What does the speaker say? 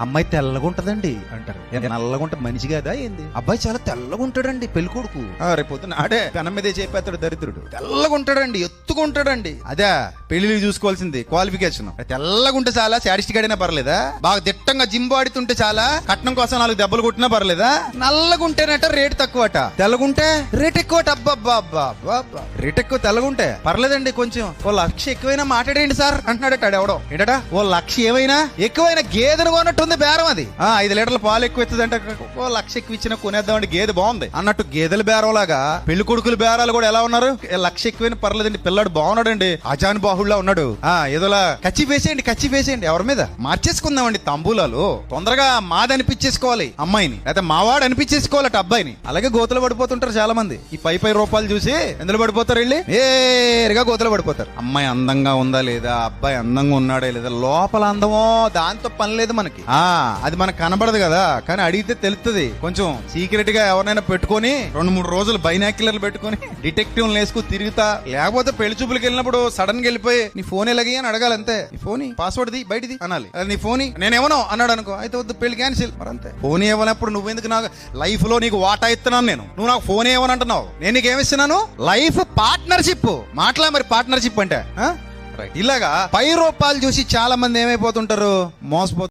అమ్మాయి తెల్లగా ఉంటదండి. అంటారు. నల్లగా ఉంటది? మనిషి కదా ఏంది? అబ్బాయి చాలా తెల్లగా ఉంటాడండి పెళ్ళి కొడుకు ఆ, రేపు పొద్దున ఆడే. పెనం మీదే చెప్పేస్తాడు దరిద్రుడు. తెల్లగా ఉంటాడండి ఎత్తుగా ఉంటాడండి. అదే. పెళ్ళి చూసుకోవాల్సింది క్వాలిఫికేషన్ తెల్లగా ఉంటే చాలా సాడిస్టిక్ అయినా పర్లేదా? బాగా దిట్టంగా జిమ్ ఆడుతుంటే చాలా కట్నం కోసం నాలుగు దెబ్బలు కొట్టినా పర్లేదా? నల్లగుంటేనట రేట్ తక్కువట. తెల్లగుంటే? రేట్ ఎక్కువ అబ్బా అబ్బా రేట్ ఎక్కువ తెల్లగుంటే? పర్లేదండి కొంచెం. ఓ లక్ష ఎక్కువైనా మాట్లాడేయండి సార్ అంటున్నాడట ఎవడో. ఏంటట? ఓ లక్ష ఏమైనా ఎక్కువైనా గేదెను కొన్నట్టుంది బేరం అది. ఆ ఐదు లీటర్ల పాలు ఎక్కువ ఇస్తుందంటే. ఓ లక్ష ఎక్కువ ఇచ్చినా కొనేద్దామండి గేదె బాగుంది. అన్నట్టు గేదెల బేరం లాగా పెళ్ళి కొడుకుల బేరాలు కూడా ఎలా ఉన్నారు? లక్ష ఎక్కువైనా పర్లేదండి పిల్లాడు బాగున్నాడండి. అజాన్ బాహుళ్ళా ఉన్నాడు. ఆ ఏదోలా. కచ్చి వేసేయండి కచ్చి వేసేయండి ఎవరి మీద? మార్చేసుకుందామండి తంబూలాలు. తొందరగా మాది అనిపించేసుకోవాలి అమ్మాయిని. లేకపోతే మావాడు అనిపించేసుకోవాలట అబ్బాయిని. అలాగే గోతులు పడిపోతుంటారు చాలా మంది ఈ పై పై రూపాయలు చూసి ఎందులో పడిపోతారు వెళ్ళి? నేరుగా గోతులు పడిపోతారు. అమ్మాయి అందంగా ఉందా లేదా? అబ్బాయి అందంగా ఉన్నాడా లేదా? లోపల అందమో దాంతో పని లేదు మనకి. ఆ అది మనకు కనబడదు కదా. కానీ అడిగితే తెలుస్తుంది కొంచెం సీక్రెట్గా ఎవరినైనా పెట్టుకొని రెండు మూడు రోజులు బైనాక్యులర్లు పెట్టుకొని డిటెక్టివ్ వేసుకుని తిరుగుతా. లేకపోతే పెళ్ళి చూపులకు వెళ్ళినప్పుడు సడన్గా వెళ్ళిపోయి నీ ఫోన్ ఎలాగి అని అడగాలి అంతే. నీ ఫోన్ పాస్వర్డ్ ది బయటిది? అనాలి. నీ ఫోన్? నేనేమనో? అన్నాడు అనుకో. అయితే వద్దు పెళ్ళి క్యాన్సిల్ మరి అంతే. ఫోన్ ఇవ్వనప్పుడు నువ్వెందుకు నాకు లైఫ్లో నీకు వాటా ఇస్తున్నాను నేను? నువ్వు నాకు ఫోన్ ఇవ్వనంటున్నావు. నేను నీకు ఏమిస్తున్నాను లైఫ్ పార్ట్నర్షిప్. మాట్లా మరి పార్ట్నర్షిప్ అంటే? రైట్ ఇలాగా పై రూపాయలు చూసి చాలా మంది ఏమైపోతుంటారు? మోసపోతుంటారు